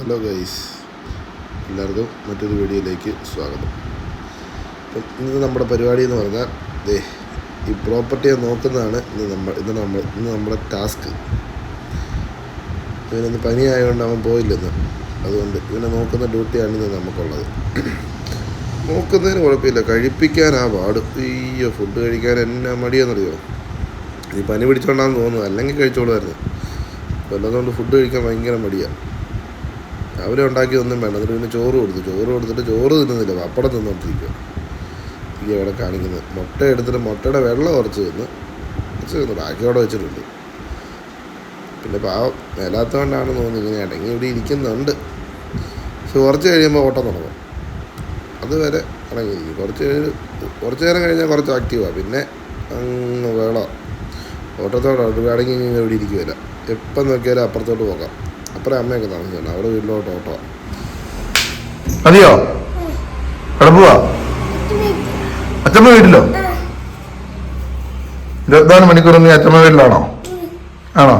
Hello guys എല്ലാവർക്കും മറ്റൊരു വീഡിയോയിലേക്ക് സ്വാഗതം. അപ്പം ഇന്ന് നമ്മുടെ പരിപാടി എന്ന് പറഞ്ഞാൽ ദേ ഈ പ്രോപ്പർട്ടിയെ നോക്കുന്നതാണ് ഇന്ന് നമ്മൾ ഇന്ന് നമ്മൾ ഇന്ന് നമ്മുടെ ടാസ്ക്. ഇവനൊന്ന് പനിയായതുകൊണ്ട് അവൻ പോയില്ലെന്ന്. അതുകൊണ്ട് ഇവനെ നോക്കുന്ന ഡ്യൂട്ടിയാണ് ഇന്ന് നമുക്കുള്ളത്. നോക്കുന്നതിന് കുഴപ്പമില്ല. ആ പാട്. അയ്യോ ഫുഡ് കഴിക്കാൻ എന്നാ മടിയെന്നറിയോ? ഈ പനി പിടിച്ചോണ്ടാന്ന് തോന്നുന്നു. അല്ലെങ്കിൽ കഴിച്ചോളുമായിരുന്നു. വല്ലതുകൊണ്ട് ഫുഡ് കഴിക്കാൻ ഭയങ്കര മടിയാണ് രാവിലെ ഉണ്ടാക്കിയതൊന്നും വേണ്ട. എന്നിട്ട് പിന്നെ ചോറ് കൊടുത്തു. ചോറ് കൊടുത്തിട്ട് ചോറ് തിന്നുന്നില്ല. പപ്പടം തിന്നോണ്ടിരിക്കുക ഈ അവിടെ കാണിക്കുന്നത്. മുട്ട എടുത്തിട്ട് മുട്ടയുടെ വെള്ളം കുറച്ച് തിന്ന് കുറച്ച് തിന്നു. ബാക്കി അവിടെ വെച്ചിട്ടുണ്ട്. പിന്നെ പാവം മേലാത്തതുകൊണ്ടാണ് തോന്നുന്നു ഇങ്ങനെ. അടങ്ങി ഇവിടെ ഇരിക്കുന്നുണ്ട്. പക്ഷെ കുറച്ച് കഴിയുമ്പോൾ ഓട്ടം തുടങ്ങും. അതുവരെ അടങ്ങിയിരിക്കും കുറച്ച് കുറച്ച് നേരം കഴിഞ്ഞാൽ കുറച്ച് ആക്റ്റീവാണ് പിന്നെ അങ്ങ് വേള ഓട്ടത്തോടെ അടങ്ങി ഇവിടെ ഇരിക്കുമല്ല എപ്പം നോക്കിയാലും അപ്പുറത്തോട്ട് പോകാം. അപ്പുറം അമ്മയൊക്കെ താമസിക്കണം അവിടെ വീട്ടിലോട്ട് ഓട്ടോ. മതിയോ? എവിടെ പോവാ? അച്ഛമ്മ വീട്ടിലോ? ഇരുപത്തിനാല് മണിക്കൂർ നീ അച്ഛമ്മ വീട്ടിലാണോ? ആണോ?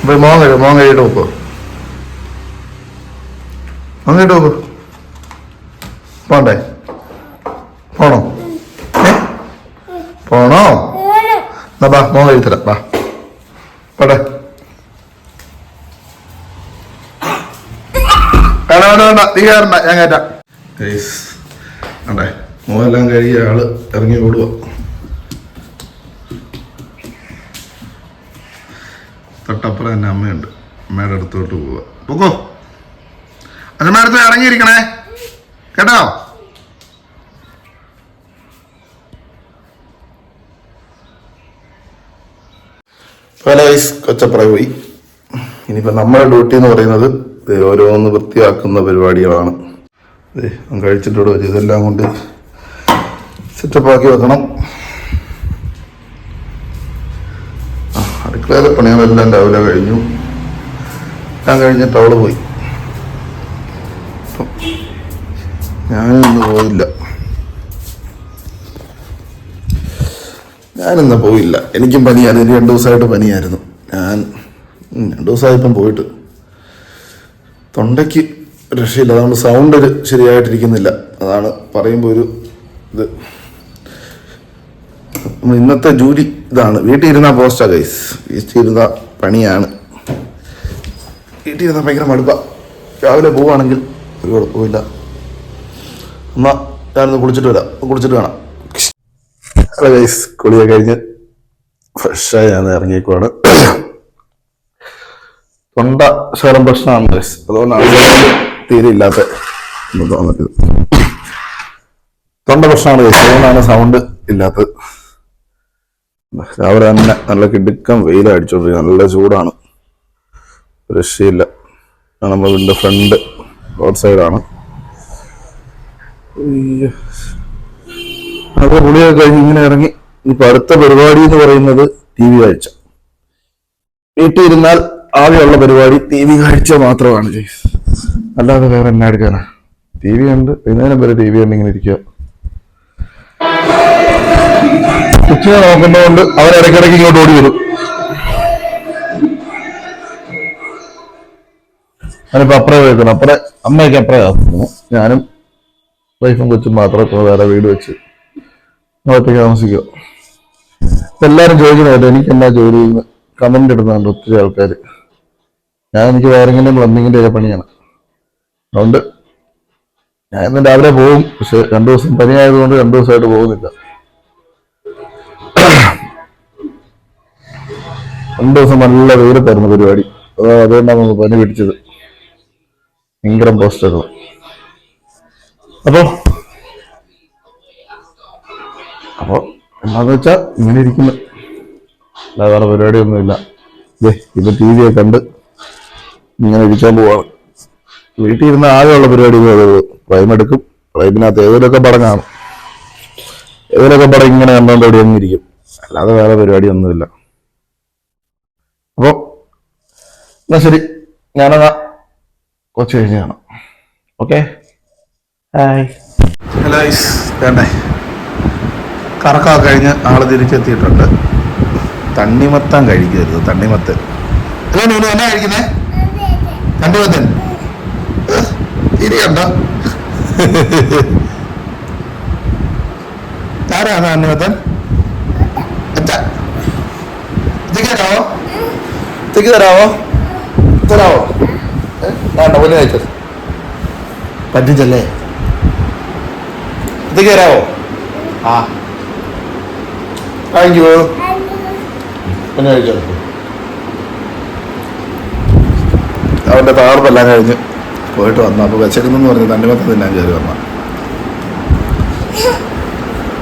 അപ്പൊ മോൻ കഴിയും മോൻ കഴിയിട്ട് നോക്കോ മോൻ കഴിയിട്ട് നോക്കൂ പോണ്ടേ? പോണോ? പോണോ? എന്നാ ബാ മോൻ കഴിത്തരാം ബാ. പോട്ടെ. വേണ്ട വേണ്ട നീ കയറണ്ട ഞാൻ കയറ്റാം അതെ മോനെല്ലാം കഴിയ ആൾ ഇറങ്ങി ഓടുക തൊട്ടപ്പുറം തന്നെ അമ്മയുണ്ട്. അമ്മയുടെ അടുത്തോട്ട് പോവുക പൊക്കോ. അച്ഛമ്മ അടുത്ത് ഇറങ്ങിയിരിക്കണേ. കേട്ടോ? വയസ്സ് കൊച്ചപ്പുറ പോയി. ഇനിയിപ്പോൾ നമ്മുടെ ഡ്യൂട്ടി എന്ന് പറയുന്നത് ഓരോന്ന് വൃത്തിയാക്കുന്ന പരിപാടികളാണ്. കഴിച്ചിട്ടോട് വരും ഇതെല്ലാം കൊണ്ട് സെറ്റപ്പ് ആക്കി വെക്കണം അടുക്കളയിലെ പണികളെല്ലാം രാവിലെ കഴിഞ്ഞു. ഞാൻ കഴിഞ്ഞിട്ട് അവൾ പോയി. ഞാനിന്ന് പോയില്ല. ഞാനിന്ന് പോയില്ല. എനിക്കും പനിയായിരുന്നു രണ്ടു ദിവസമായിട്ട് പനിയായിരുന്നു. ഞാൻ രണ്ട് ദിവസമായിപ്പം പോയിട്ട്. തൊണ്ടയ്ക്ക് രക്ഷയില്ല. അതുകൊണ്ട് സൗണ്ട് ഒരു ശരിയായിട്ടിരിക്കുന്നില്ല. അതാണ് പറയുമ്പോൾ ഒരു ഇത്. ഇന്നത്തെ ജോലി ഇതാണ്. വീട്ടിൽ ഇരുന്ന പോസ്റ്റാ ഗൈസ് വീട്ടിൽ ഇരുന്ന പണിയാണ്. വീട്ടിൽ ഇരുന്ന ഭയങ്കര മടുപ്പ. രാവിലെ പോവുകയാണെങ്കിൽ ഒരു കുഴപ്പമില്ല എന്നാ ഞാനൊന്ന് കുളിച്ചിട്ട് വരാം. കുളിച്ചിട്ട് കാണാം. ഹലോ ഗൈസ് കുളിയൊക്കെ കഴിഞ്ഞ് ഫ്രഷായി ഞാൻ ഇറങ്ങിയേക്കുവാണ്. തൊണ്ട ശകലം പ്രശ്നമാണ് ഗൈസ് അതുകൊണ്ടാണ് തീരെ ഇല്ലാത്ത തോന്നിയത് തൊണ്ട പ്രശ്നമാണ് ഗൈസ് അതുകൊണ്ടാണ് സൗണ്ട് ഇല്ലാത്തത്. രാവിലെ തന്നെ നല്ല കിടുക്കം വെയിൽ അടിച്ചോണ്ടിരിക്കും നല്ല ചൂടാണ്. രക്ഷയില്ല. നമ്മൾ വീടിന്റെ ഫ്രണ്ട് റോഡ് സൈഡാണ് അത് പുളിയൊക്കെ കഴിഞ്ഞ് ഇങ്ങനെ ഇറങ്ങി. ഇപ്പൊ അടുത്ത പരിപാടി എന്ന് പറയുന്നത് ടി വി കാഴ്ച. വീട്ടിൽ ഇരുന്നാൽ ആകെയുള്ള പരിപാടി ടി വി കാഴ്ച മാത്രമാണ് ജെയ്സ്. അല്ലാതെ വേറെ എന്നാ എടുക്കാനാ? ടി വി ഉണ്ട് വൈകുന്നേരം വരെ ടി വി ഉണ്ട് ഇങ്ങനെ ഇരിക്കുക. കൊച്ചിനെ നോക്കുന്നതുകൊണ്ട് അവർ ഇങ്ങോട്ട് ഓടി വരും. ഞാനിപ്പോ അപ്പറേ വെക്കണം. അപ്പുറം അമ്മയൊക്കെ അപ്പറേ ആക്കുന്നു. ഞാനും വൈഫും കൊച്ചും മാത്രം ഇപ്പൊ വേറെ വീട് വെച്ച് അവിടത്തേക്ക് താമസിക്കുക. എല്ലാരും ചോദിക്കണമല്ലോ എനിക്ക് എന്നാ ജോലി ചെയ്യുന്നത് കമന്റ് ഇടുന്നുണ്ട് ഒത്തിരി ആൾക്കാർ ഞാൻ എനിക്ക് വയറിങ്ങിന്റെ പ്ലംബിങ്ങിന്റെ ഒക്കെ പണിയാണ്. അതുകൊണ്ട് ഞാൻ ഇന്ന് രാവിലെ പോകും പക്ഷെ രണ്ടു ദിവസം പനിയായതുകൊണ്ട് രണ്ടു ദിവസമായിട്ട് പോകുന്നില്ല. രണ്ടു ദിവസം നല്ല വെയിലത്തായിരുന്നു പരിപാടി. അതാ അതുകൊണ്ടാണ് നമ്മൾ പനി പിടിച്ചത്. ഭയങ്കര പോസ്റ്ററുകൾ അപ്പോ അപ്പോ എന്താന്ന് വെച്ചാ ഇങ്ങനെ ഇരിക്കുന്നു. അല്ലാതെ പരിപാടിയൊന്നുമില്ല. ഇപ്പൊ ടി വി ഒക്കെ കണ്ട് ഇങ്ങനെ ഇരിക്കാൻ പോവാണ് വീട്ടിൽ ഇരുന്ന ആകെയുള്ള പരിപാടി പ്രൈം എടുക്കും. പ്രൈമിനകത്ത് ഏതൊരൊക്കെ പടം കാണും. ഏതൊരൊക്കെ പടം ഇങ്ങനെ അങ്ങ് ഇരിക്കും. അല്ലാതെ വേറെ പരിപാടി ഒന്നുമില്ല അപ്പോൾ എന്നാ ശരി. ഞാനതാ കുറച്ച് കഴിഞ്ഞ് കാണാം. ഓക്കെ? ഹായ്. ഹലോ വേണ്ടേ? കറക്കൊക്കെ കഴിഞ്ഞ് ആൾ തിരിച്ചെത്തിയിട്ടുണ്ട്. തണ്ണിമത്തം കഴിക്കരുത് തണ്ണിമത്തൻ എന്നാ കഴിക്കുന്നേ? തണ്ണിമത്തൻ പേടിക്കണ്ട ആരാണ് അന്നവത്തൻ അച്ഛ. ഇതൊക്കെ തരാവോ തിക്ക് തരാവോ തരാവോ? വേണ്ട ഒരു അയച്ചത് പറ്റിച്ചല്ലേ? ഇതൊക്കെ തരാവോ ആ. താങ്ക് യു പിന്നെ കഴിച്ചോ. അവന്റെ താർപ്പെല്ലാം കഴിഞ്ഞ് പോയിട്ട് വന്നു. അപ്പോൾ വെച്ചേക്കുന്നെന്ന് പറഞ്ഞ് തണ്ണിമത്തം തിന്നാൻ കയറി വന്ന.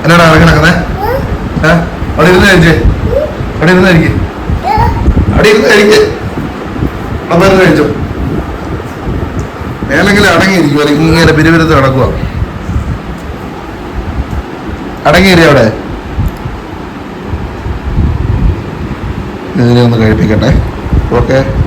എന്നാടാ ഇറങ്ങണേ ഏ? അവിടെ ഇരുന്ന് കഴിച്ചേ അവിടെ ഇരുന്ന് കഴിക്കേ. അവിടെ ഇരുന്ന് കഴിക്കേ. അവിടെ ഇരുന്ന് കഴിച്ചോ. മേലെങ്കിലും അടങ്ങിയിരിക്കും അല്ലെങ്കിൽ ഇങ്ങനെ പിരിവിരുത്ത് കിടക്കുക അടങ്ങിയിരി അവിടെ. ഇതിനെ ഒന്ന് കഴിപ്പിക്കട്ടെ. ഓക്കെ.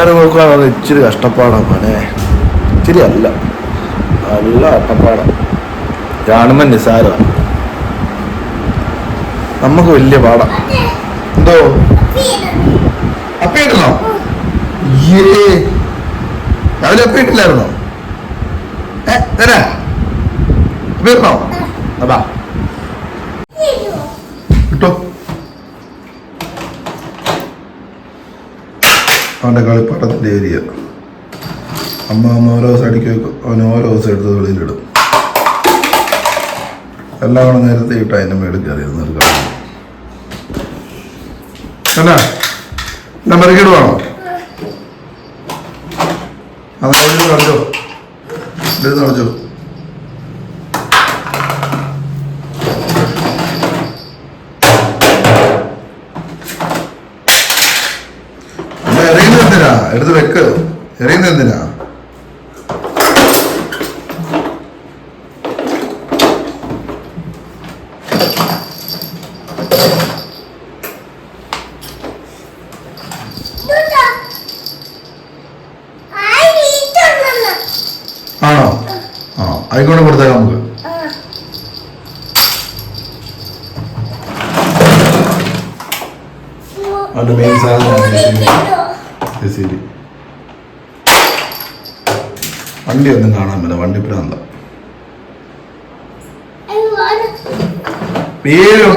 പിള്ളേരെ നോക്കുകയാണെങ്കിൽ ഇച്ചിരി കഷ്ടപ്പാടാണ് മോനെ. ഇച്ചിരി അല്ല. നല്ല കഷ്ടപ്പാടാണ് കാണുമ്പോൾ നിസാരമാണ് നമുക്ക് വലിയ പാടാ. എന്തോ? അപ്പയിട്ടല്ലോ ഏ രാവിലെ അപ്പയിട്ടില്ലായിരുന്നോ ഏ തരാ അപ്പയിരുന്നോ അതാ കിട്ടോ അവന്റെ കളിപ്പാട്ടത്തിന്റെ ഏരിയ അമ്മ അമ്മ ഓരോ ദിവസം അടിക്കി വെക്കും. അവൻ ഓരോ ദിവസം എടുത്ത് വെളിയിലിടും. എല്ലാം കൂടെ നേരത്തെ ഇട്ട് അതിന്റെ മേളിൽ കയറിയിരുന്നു ഒരു കളി. എന്നാ എല്ലാം പെറുക്കിടുവാണോ അതായത് കളിച്ചോ? എഴുതി കളിച്ചോ അമ്മ എറിയുന്നത് എന്തിനാ എടുത്ത് വെക്ക് എറിയുന്നത് എന്തിനാ ആണോ? ആ ആയിക്കോട്ടെ കൊടുത്തേക്കാം നമുക്ക്. വണ്ടി ഒന്നും കാണാൻ പറ്റില്ല വണ്ടി പ്രാന്ത പേരും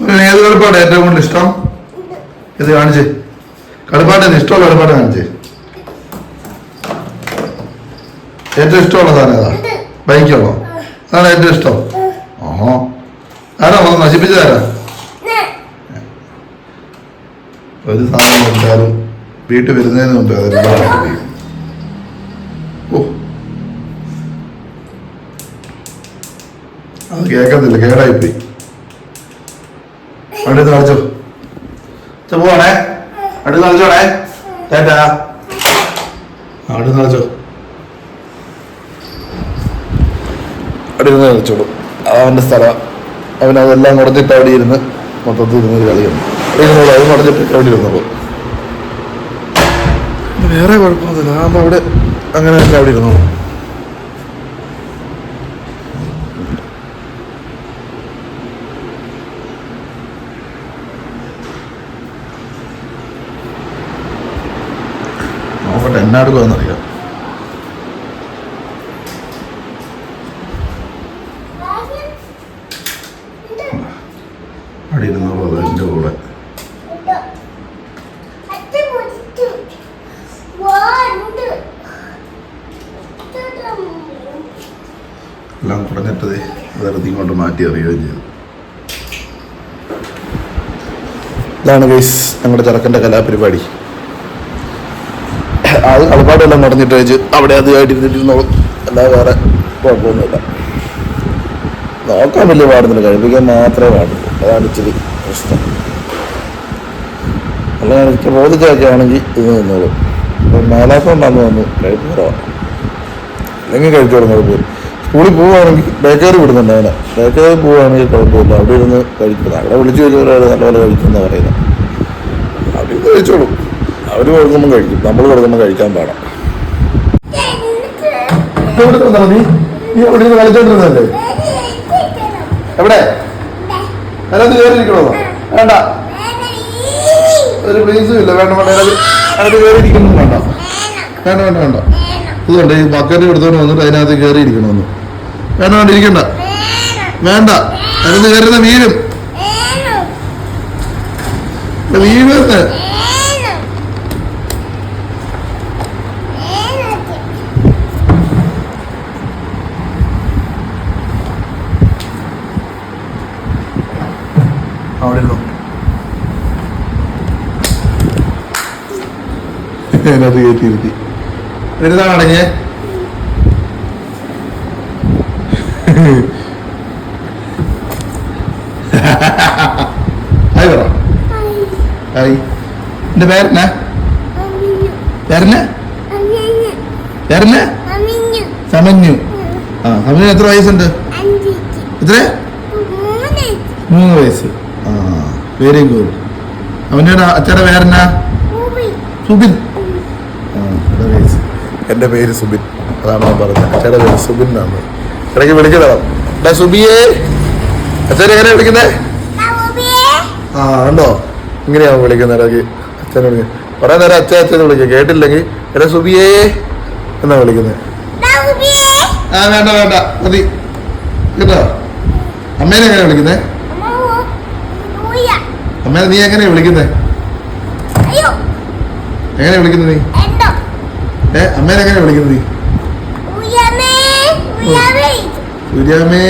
ഏത് കളിപ്പാട് ഏറ്റവും കൂടുതൽ ഇഷ്ടം? ഇത് കാണിച്ചേ. കളിപ്പാട്ട് ഇഷ്ടമുള്ള കളിപ്പാട്ട് കാണിച്ചേ. ഏറ്റവും ഇഷ്ടമുള്ള സാധനം ഏതാ? ബൈക്കാണോ അതാണ് ഏറ്റവും ഇഷ്ടം. ഓഹോ ആരാ ഒന്ന് നശിപ്പിച്ചതാരാ? ഒരു സാധനം കൊടുത്താലും വീട്ടിൽ വരുന്നതിന് മുമ്പ് അതെല്ലാം. ഓ. അത് കേൾക്കത്തില്ല. കേടായിപ്പോയി. അടുത്ത് കളിച്ചോ. ചെ, പോവാണേ. അടുത്ത് കളിച്ചോണേ ചേട്ടാ. അടുത്ത് കളിച്ചോ. അടുത്ത് കളിച്ചോളൂ. അവന്റെ സ്ഥലം അവനതെല്ലാം കൊടുത്തിട്ട് അവിടെ ഇരുന്ന് മൊത്തത്തിൽ ഇരുന്ന് കളിയുന്നു അവിടെ ഇരുന്നോളൂ അത് കൊടുത്തിട്ട് അവിടെ ഇരുന്നോളൂ. വേറെ കുഴപ്പമൊന്നുമില്ല. അവിടെ അങ്ങനെ തന്നെ അവിടെ ഇരുന്നോളൂ നോക്കട്ടെ എന്നാ എടുക്കുമെന്നറിയാം കൂടെ. എല്ലാം കുറഞ്ഞിട്ടത് അതെടുത്ത് ഇങ്ങോട്ട് മാറ്റി അറിയുകയും ചെയ്തു. ഇതാണ് ഗൈസ് ഞങ്ങളുടെ ചെറുക്കന്റെ കലാപരിപാടി. അത് കളിപ്പാടെല്ലാം നടന്നിട്ട് വെച്ച് അവിടെ അതുമായിട്ട് ഇരുന്നിരുന്നോളും അല്ലാതെ വേറെ കുഴപ്പമൊന്നുമില്ല. നോക്കാൻ വലിയ പാടുന്നില്ല. കഴിപ്പിക്കാൻ മാത്രമേ പാടുള്ളൂ. അതാണ് ഇച്ചിരി പ്രശ്നം. അല്ല എനിക്ക് ബോധിച്ചൊക്കെ ആണെങ്കിൽ ഇത് നിന്നോളും. ഇപ്പം വന്ന് വന്ന് കഴിപ്പ് കുറവാണ് അല്ലെങ്കിൽ കഴിച്ചു തുടങ്ങി പോലും സ്കൂളിൽ പോവുകയാണെങ്കിൽ ബേക്കറി വിടുന്നുണ്ട് അവനെ. ബേക്കറി പോവുകയാണെങ്കിൽ കുഴപ്പമില്ല. അവിടെ ഇരുന്ന് കഴിക്കുന്നത് അവിടെ വിളിച്ചു ചോദിച്ചവരാണ് നല്ലപോലെ കഴിക്കുന്നതെന്ന് പറയുന്നത്. അവിടെ ഇരുന്ന് കഴിച്ചോളും. അവർ കൊടുക്കുമ്പോൾ കഴിക്കും. നമ്മൾ കൊടുക്കുമ്പോൾ കഴിക്കാൻ പാടാം. കളിച്ചോണ്ടിരുന്നല്ലേ എവിടെ? അതിനകത്ത് കയറിയിരിക്കണോ? വേണ്ട. ഒരു പ്ലീസും ഇല്ല. വേണ്ട വേണ്ട. അതിനകത്ത് കയറിയിരിക്കുന്നു വേണ്ട. വേണ്ട വേണ്ട വേണ്ട. ഇതുണ്ട് ഈ ബക്കറ്റ് എടുത്തോണ്ട് വന്നിട്ട് അതിനകത്ത് കയറിയിരിക്കണമെന്ന് വേണ്ട വേണ്ട ഇരിക്കണ്ട. വേണ്ട. അതിനകത്ത് കയറുന്ന വീരും വീഴുന്ന് അവിടെ ഇരുന്നോ അതിനകത്ത് കയറ്റിയിരുത്തി. അടഞ്ഞേ ഹായ് പറ. ഹായ് എന്റെ പേരെന്നാ? പേരെന്നാ? പേരെന്നാ? സമന്യു. ആ സമന്യു എത്ര വയസ്സുണ്ട്? എത്ര? മൂന്ന് വയസ്സ്. ആ വെരി ഗുഡ് അവന്റെ അച്ഛന്റെ പേരെന്നാ? സുബിൻ. എന്റെ പേര് സുബിൻ. അതാണ് ഞാൻ പറഞ്ഞത്. അച്ഛന്റെ പേര് സുബിൻ എന്നാണ്. ഇടയ്ക്ക് വിളിക്കണം? ഡാ സുബിയേ. അച്ഛനെ എങ്ങനെ വിളിക്കുന്നേ? ആ ഉണ്ടോ ഇങ്ങനെയാണ് വിളിക്കുന്നത് ഇടയ്ക്ക്. അച്ഛനെ വിളിക്കുന്നത് കുറേ നേരം അച്ഛൻ അച്ഛനെ വിളിക്കുക കേട്ടില്ലെങ്കിൽ എടാ സുബിയേ. എന്നാ വിളിക്കുന്നത് ആ വേണ്ട വേണ്ട. മതി. കേട്ടോ? അമ്മേനെ എങ്ങനെ വിളിക്കുന്നേ? അമ്മേനെ നീ എങ്ങനെയാ വിളിക്കുന്നേ? എങ്ങനെയാ വിളിക്കുന്നത് നീ? ഏ അമ്മേനെ എങ്ങനെ വിളിക്കുന്നത് സൂര്യാമേ. സൂര്യാമ്മേ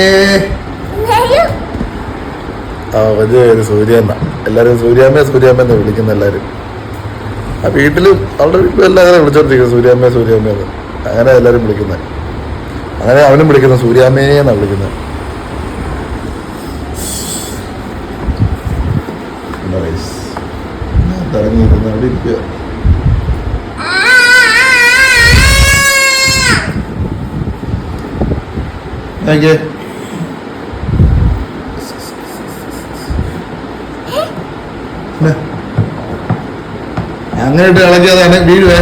ആ വലിയ പേര് സൂര്യന്ന എല്ലാവരും സൂര്യാമ്മ സൂര്യാമ്മ എന്ന് വിളിക്കുന്ന എല്ലാവരും ആ വീട്ടിലും അവളുടെ വീട്ടിലും എല്ലാം അങ്ങനെ വിളിച്ചോണ്ടിരിക്കുന്നത് സൂര്യാമ്മ സൂര്യാമ്മ എന്ന്. അങ്ങനെ എല്ലാവരും വിളിക്കുന്നത് അങ്ങനെ അവനും വിളിക്കുന്നത് സൂര്യാമ്മേ എന്നാണ് വിളിക്കുന്നത് തിറങ്ങിയിരുന്നു അവിടെ ഇരിക്കുക. താങ്ക് യു അങ്ങനെ ഇട്ട് ഇളക്കിയതാണ് വീഴുവേ.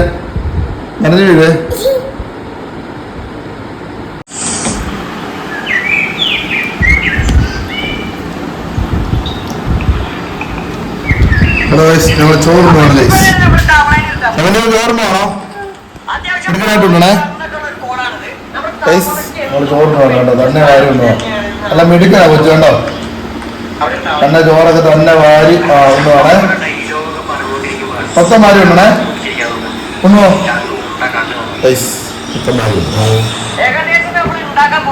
നനഞ്ഞു വീഴുവേ. ഹലോ ഗൈസ് ഞങ്ങൾ ചോറ് പോകണം ഗൈസ് ഞങ്ങളുടെ ചോറ് പോകണോ എടുക്കാനായിട്ടുണ്ടേ കേട്ടോ തന്നെ വാരി ഒന്ന് അല്ല മിടുക്കനാ കൊച്ചു കണ്ടോ? തന്നെ ചോറൊക്കെ തന്നെ വാരി ആ ഒന്ന് വേണേ പത്തമാരി വാരി ഉണ്ടേ ഒന്നോ ഗൈസ് മൊത്തം വാരി നമ്മൾ ഉണ്ടാക്കാൻ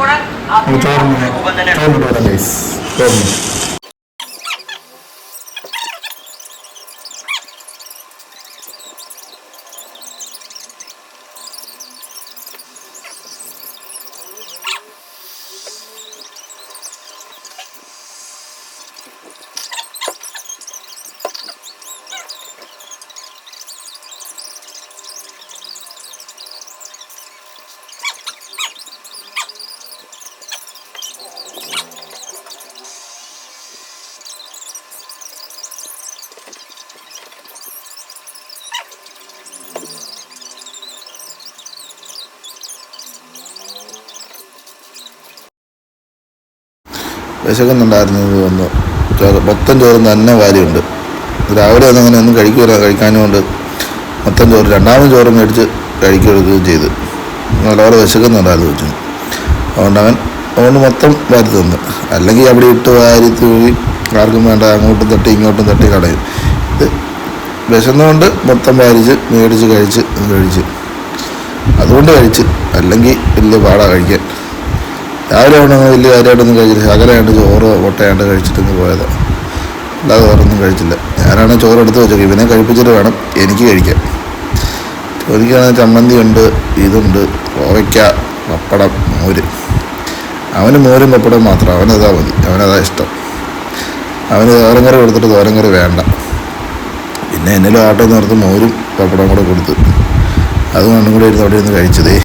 വിശക്കുന്നുണ്ടായിരുന്നു തോന്നുന്നു. ചോറ് മൊത്തം ചോറ് തന്നെ വാരിയുണ്ട്. രാവിലെ ഒന്നും അങ്ങനെ ഒന്നും കഴിക്കൂല കഴിക്കാനും കൊണ്ട് മൊത്തം ചോറ് രണ്ടാമത് ചോറ് മേടിച്ച് കഴിക്കുകയും ചെയ്ത്. നല്ലപോലെ വിശക്കുന്നുണ്ടായിരുന്നു വെച്ചു അതുകൊണ്ട് അവൻ അതുകൊണ്ട് മൊത്തം വാരി തന്നു. അല്ലെങ്കിൽ അവിടെ ഇട്ട് വാരി തൂവി ആർക്കും വേണ്ട അങ്ങോട്ടും തട്ടി ഇങ്ങോട്ടും തട്ടി കളയും. ഇത് വിശന്നുകൊണ്ട് മൊത്തം വാരിച്ച് മേടിച്ച് കഴിച്ച് കഴിച്ച്. അതുകൊണ്ട് കഴിച്ച്. അല്ലെങ്കിൽ വലിയ പാടാണ് കഴിക്കാൻ. രാവിലെ ആവണമെങ്കിൽ വലിയ കാര്യമായിട്ടൊന്നും കഴിച്ചില്ല. ശകലമായിട്ട് ചോറ് മുട്ടയായിട്ട് കഴിച്ചിട്ടൊന്ന് പോയത്. അല്ലാതെ വേറൊന്നും കഴിച്ചില്ല. ഞാനാണ് ചോറ് എടുത്ത് വെച്ചത് ഇവനെ കഴിപ്പിച്ചിട്ട് വേണം എനിക്ക് കഴിക്കാം ചോദിക്കുകയാണ് ചമ്മന്തി ഉണ്ട് ഇതുണ്ട് കോവയ്ക്ക പപ്പടം മോര്. അവന് മോരും പപ്പടം മാത്രം. അവനതാ മതി. അവനതാ ഇഷ്ടം. അവന് തോരങ്കറി കൊടുത്തിട്ട് തോരങ്കറി വേണ്ട. പിന്നെ എന്നിലും ആട്ടോ നിർത്ത് മോരും പപ്പടം കൂടെ കൊടുത്ത്. അതും മണ്ണും കൂടെ ഇരുന്ന് അവിടെ ഇരുന്ന് കഴിച്ചതേ.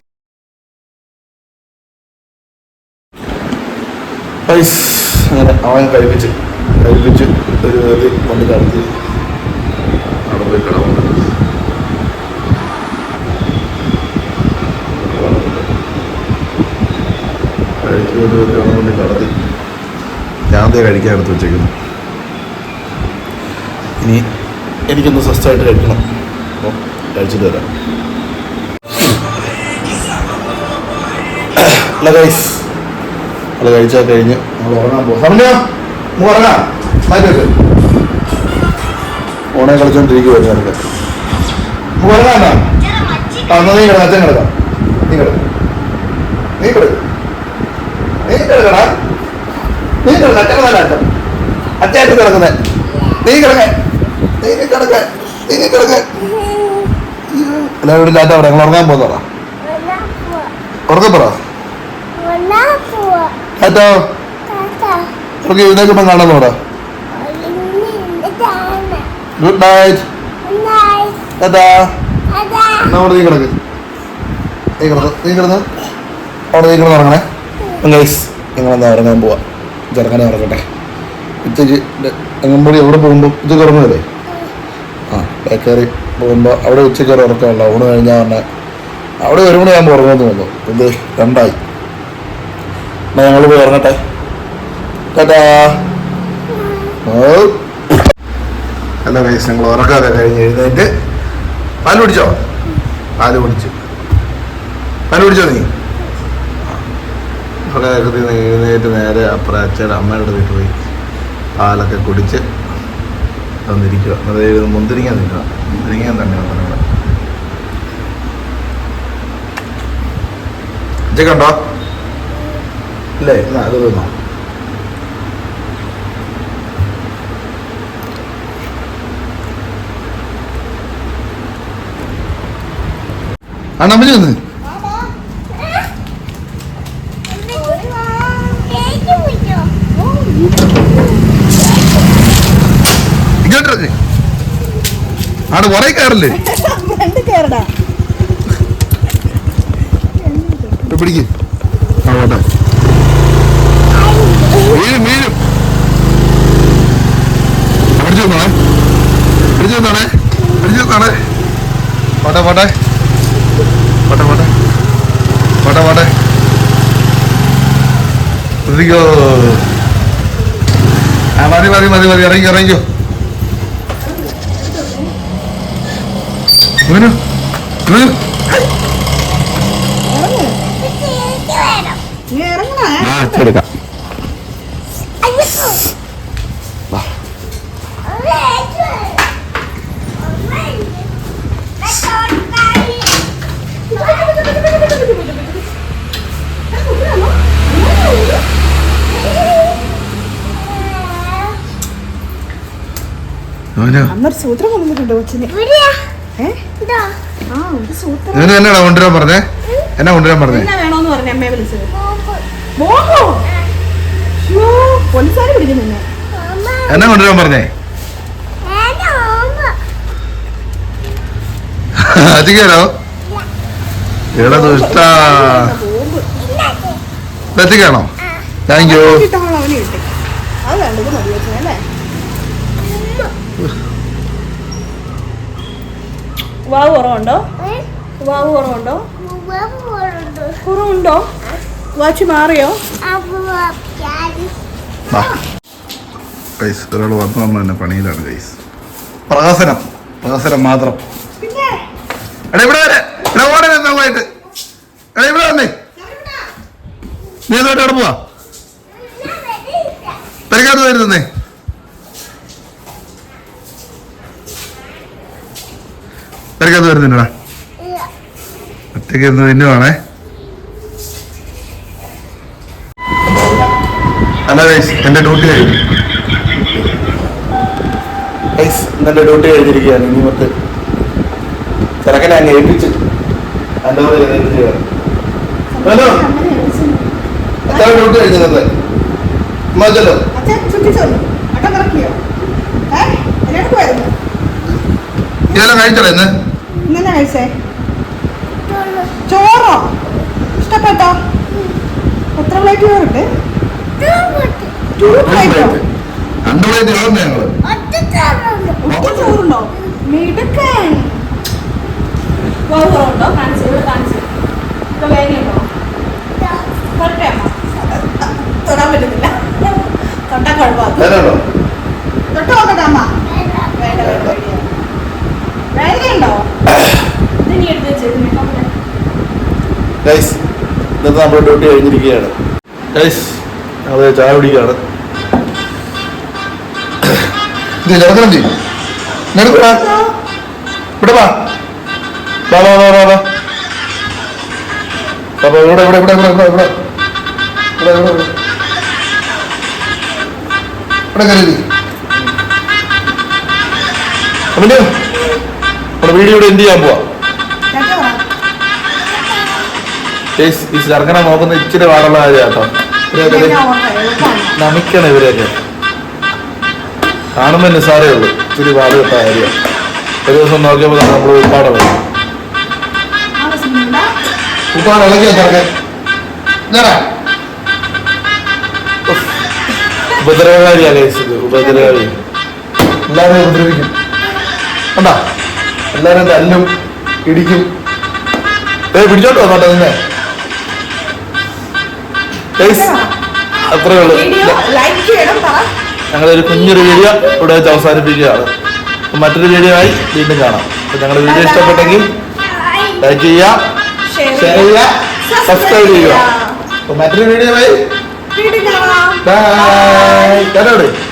പൈസ അങ്ങനെ അവൻ കഴിപ്പിച്ച് കഴിപ്പിച്ച് ഒരു വേദി കൊണ്ട് കടത്തി അവിടെ പോയി കിടന്നു. കഴിച്ച് ഒരു വേദി അവിടെ കൊണ്ട് കടത്തി കഴിക്കാൻ എടുത്ത് വെച്ചേക്കുന്നു. ഇനി എനിക്കൊന്ന് സ്വസ്ഥമായിട്ട് കഴിക്കണം. അപ്പം കഴിച്ചിട്ട് വരാം അല്ല ഗൈസ് അത് കഴിച്ചാൽ കഴിഞ്ഞ് നമ്മൾ ഉറങ്ങാൻ പോകും. സമയ നമുക്ക് ഉറങ്ങാം. മാറ്റി വെക്ക് ഓണെ കളിച്ചോണ്ടിരിക്കുവായിരുന്നു ഞാനൊക്കെ നമുക്ക് ഉറങ്ങാം എന്നാ? ആ എന്നാ നീ കിടക്കാം അച്ഛൻ കിടക്കാം. നീ കിടക്കാം. നീ കിടക്ക്. നീ കിടക്കടാ. നീ കിടക്ക അച്ഛൻ നല്ല അച്ഛൻ. അച്ഛനായിട്ട് കിടക്കുന്നേ. നീ കിടക്ക. നീ കിടക്ക. നീ കിടക്ക. എല്ലാവരും ലാറ്റ പറയാം ഞങ്ങൾ ഉറങ്ങാൻ പോകുന്നതാ. ഉറക്കം പറ ഓക്കെ ഇതിനൊക്കെ കാണാൻ പോടാ ഗുഡ് നൈറ്റ് എന്താ അവിടെ നീ കിടക്ക്? നീ കിടന്ന് നീ കിടന്ന്? അവിടെ നീ കിടന്ന് ഇറങ്ങണേ ഗൈസ് ഞങ്ങളെന്നാ ഇറങ്ങാൻ പോവാ. ചെറുക്കനെ ഇറങ്ങട്ടെ. ഉച്ചയ്ക്ക് എങ്ങുമ്പോഴി എവിടെ പോകുമ്പോൾ ഉച്ചയ്ക്ക് ഉറങ്ങുമല്ലേ ആ ബേക്കറി പോകുമ്പോൾ അവിടെ ഉച്ചയ്ക്ക് ഒരു ഉറക്കമല്ല ഊണ് കഴിഞ്ഞാൽ പറഞ്ഞാൽ അവിടെ ഒരു മണിയാകുമ്പോൾ ഉറങ്ങുമെന്ന് തോന്നുന്നു. ഇത് രണ്ടായി. എന്നാൽ ഞങ്ങൾ പോയി ഉറങ്ങട്ടെ. ടാറ്റാ അല്ല കൈസ് നിങ്ങൾ ഉറക്കാതെ കഴിഞ്ഞ് എഴുന്നേറ്റ്. പാൽ പിടിച്ചോ പാൽ പിടിച്ചു പാൽ പിടിച്ചോ നീ? ഉറക്കത്തിൽ എഴുന്നേറ്റ് നേരെ അപ്പുറം അച്ഛൻ അമ്മയുടെ വീട്ടിൽ പോയി പാലൊക്കെ കുടിച്ച് വന്നിരിക്കുക. അതായത് മുന്തിരിങ്ങ നിൽക്കുക മുന്തിരിങ്ങ തന്നെയാണ് വന്നിവിടെ ഉച്ചക്കുണ്ടോ ഇല്ലേ അത് തിന്നോ. ആ വന്ന്? ഇങ്ങോട്ടിറങ്ങ് ആടെ പുറകെ കയറല്ലേ? പിടിക്ക് ആ പോട്ടെ വീഴും വീഴും പിടിച്ചു തന്നോണേ പിടിച്ചു തന്നോണേ പിടിച്ചു തന്നോണേ പോട്ടെ പോട്ടെ പോട്ടെ പോട്ടെ പോട്ടെ പോട്ടെ ശ്രദ്ധിക്കോ ആ മതി മതി മതി മതി ഇറങ്ങിക്കോ ഇറങ്ങിക്കോ. ഇവനു ഇവനു. ആ എടുക്കാം. അന്നൊരു സൂത്രം വന്നിട്ടുണ്ട് കൊച്ചിന്? ഒരു എന്നാടാ കൊണ്ടുവരാൻ പറഞ്ഞേ? എന്നാ കൊണ്ടുവരാൻ പറഞ്ഞേ? എന്നാ വേണോന്ന് പറഞ്ഞ അമ്മയെ വിളിച്ചത്? മോഹോ. യ്യോ, പോലീസുകാര് പിടിക്കും നിന്നെ. എന്നാ കൊണ്ടുവരാൻ പറഞ്ഞേ? എത്തിക്കാലോ ദുഷ്ടാ. ബോംബ്. എത്തിക്കാണോ താങ്ക് യു. കിട്ടാനുള്ള അവന് കിട്ടി അത് വേണ്ടത് മതി വെച്ചേ അല്ലേ? വാവ് കുറവുണ്ടോ? വാവ് കുറവുണ്ടോ? കുറവുണ്ടോ. വാച്ച് മാറിയോ? ഗൈസ് ഒരാൾ വന്ന് നമ്മൾ തന്നെ പണിയിലാണ് ഗൈസ് പ്രഹസനം. പ്രഹസനം മാത്രം. എടാ ഇവിടെ വരെ. എടാ ഓടെ പോയിട്ട് എടാ ഇവിടെ വന്നേ. നീ എന്നോട്ട് അവിടെ പോവാ? പെരക്കാത്ത വരുന്നേ തിരക്കത്ത് വരുന്നുണ്ടടാ ഒറ്റയ്ക്ക് ഇരുന്ന് തിന്നുവാണേ അല്ല വൈസ് എന്റെ ഡ്യൂട്ടി കഴിഞ്ഞു. വൈസ് ഇന്നെ ഡ്യൂട്ടി കഴിഞ്ഞിരിക്കുകയാണ്. ഇനി മൊത്ത് ചെറുക്കനെ അങ്ങ് ഏൽപ്പിച്ചിട്ട് എന്റെ കൂടെ എത്ര ഡ്യൂട്ടി കഴിഞ്ഞിരുന്നത് മതിയല്ലോ ഇതെല്ലാം കഴിച്ചടേ ഇന്നെന്നാ കഴിച്ചേ? ചോറോ. ഇഷ്ടപ്പെട്ടോ? എത്ര പ്ലേറ്റ് ചോറുണ്ട്? ടു പ്ലേറ്റോ രണ്ട് പ്ലേറ്റ് ചോറുണ്ട് ഞങ്ങൾ. ഒറ്റ ചോറുണ്ടോ? മിടുക്കൻ. കുറവുണ്ടോ കാണിച്ചു ഇവിടെ കാണിച്ചു ഇപ്പൊ വേദനയുണ്ടോ തൊട്ടേ അമ്മ തൊടാൻ പറ്റുന്നില്ല തൊട്ടാ കുഴപ്പമാണ് തൊട്ട് നോക്കട്ടെ അമ്മ. വേണ്ട വേണ്ട വേണ്ട വേദനയുണ്ടോ ഇത് നീ എടുത്ത് വെച്ചേക്കുന്നേ ഗൈസ് ഇന്നത്തെ നമ്മുടെ ഡ്യൂട്ടി കഴിഞ്ഞിരിക്കുകയാണ്. ഗൈസ് ഞങ്ങൾ ചായ കുടിക്കുകയാണ്. ചെറുക്കണം ചെയ്യും ഇവിടെ വാ. വാ വാ വാ വാ വാ. വാ, വാ, ഇവിടെ ഇവിടെ ഇവിടെ ഇവിടെ ഇവിടെ. ഇവിടെ ഇവിടെ അഭിനു നമ്മുടെ വീഡിയോ ഇവിടെ എന്ത് ചെയ്യാൻ പോവാ? ഈ നോക്കുന്ന ഇച്ചിരി പാടുള്ള കാര്യാട്ടോ ഇവരൊക്കെ നമിക്കണം ഇവരെയൊക്കെ. കാണുമ്പോൾ നിസ്സാരേ ഉള്ളൂ ഇച്ചിരി പാട് കിട്ടാ കാര്യം ഒരു ദിവസം നോക്കിയപ്പോൾ നമ്മൾ ഉപ്പാട വരും ഉപ്പാട് ഇളകിയ ചെറുക്കൻ? ഞാനാ ഉപദ്രവകാരിയാ ഗൈസ് ഇത് ഉപദ്രവകാരി. എല്ലാവരും ഉപദ്രവിക്കും. കണ്ടാ? എല്ലാവരും തല്ലും ഇടിക്കും. ഏ പിടിച്ചോട്ടോ നോട്ടെ നിന്നെ. അത്രേ ഉള്ളൂ. ഞങ്ങളൊരു കുഞ്ഞൊരു വീഡിയോ ഇവിടെ വെച്ച് അവസാനിപ്പിക്കുകയാണ്. മറ്റൊരു വീഡിയോ ആയി വീണ്ടും കാണാം. അപ്പൊ ഞങ്ങളുടെ വീഡിയോ ഇഷ്ടപ്പെട്ടെങ്കിൽ ലൈക്ക് ചെയ്യുക ഷെയർ ചെയ്യുക സബ്സ്ക്രൈബ് ചെയ്യുക. അപ്പൊ മറ്റൊരു വീഡിയോ ആയി ബൈ